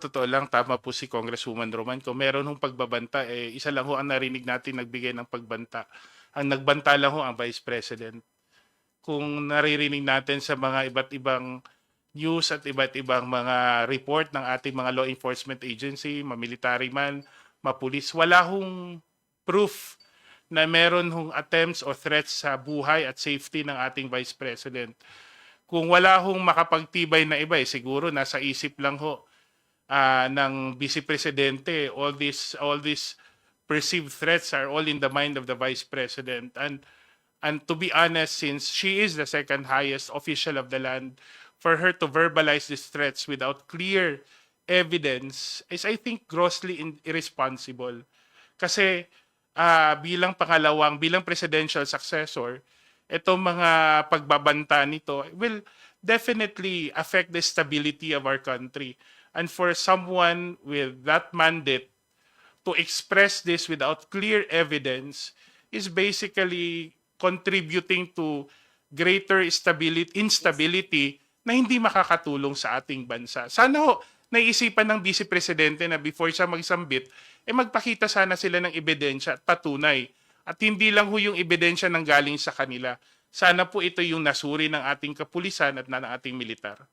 totoo lang, tama po si Congresswoman Roman. Kung meron hong pagbabanta, eh, isa lang ho ang narinig natin nagbigay ng pagbanta. Ang nagbanta lang ho ang Vice President. Kung naririnig natin sa mga iba't ibang news at iba't ibang mga report ng ating mga law enforcement agency, mamilitary man, mapulis, wala hong proof na meron hong attempts o threats sa buhay at safety ng ating Vice President. Kung wala hong makapagtibay na iba, eh, siguro nasa isip lang ho ah, ng Vice Presidente, all this all these perceived threats are all in the mind of the Vice President. And and to be honest, since she is the second highest official of the land, for her to verbalize these threats without clear evidence is I think grossly in- irresponsible. Kasi ah, bilang pangalawang, bilang presidential successor, itong mga pagbabanta nito will definitely affect the stability of our country. And for someone with that mandate to express this without clear evidence is basically contributing to greater stability, instability na hindi makakatulong sa ating bansa. Sana ho, naisipan ng Vice Presidente na before siya magsambit, eh magpakita sana sila ng ebidensya at patunay. At hindi lang ho yung ebidensya ng galing sa kanila. Sana po ito yung nasuri ng ating kapulisan at na ng ating militar.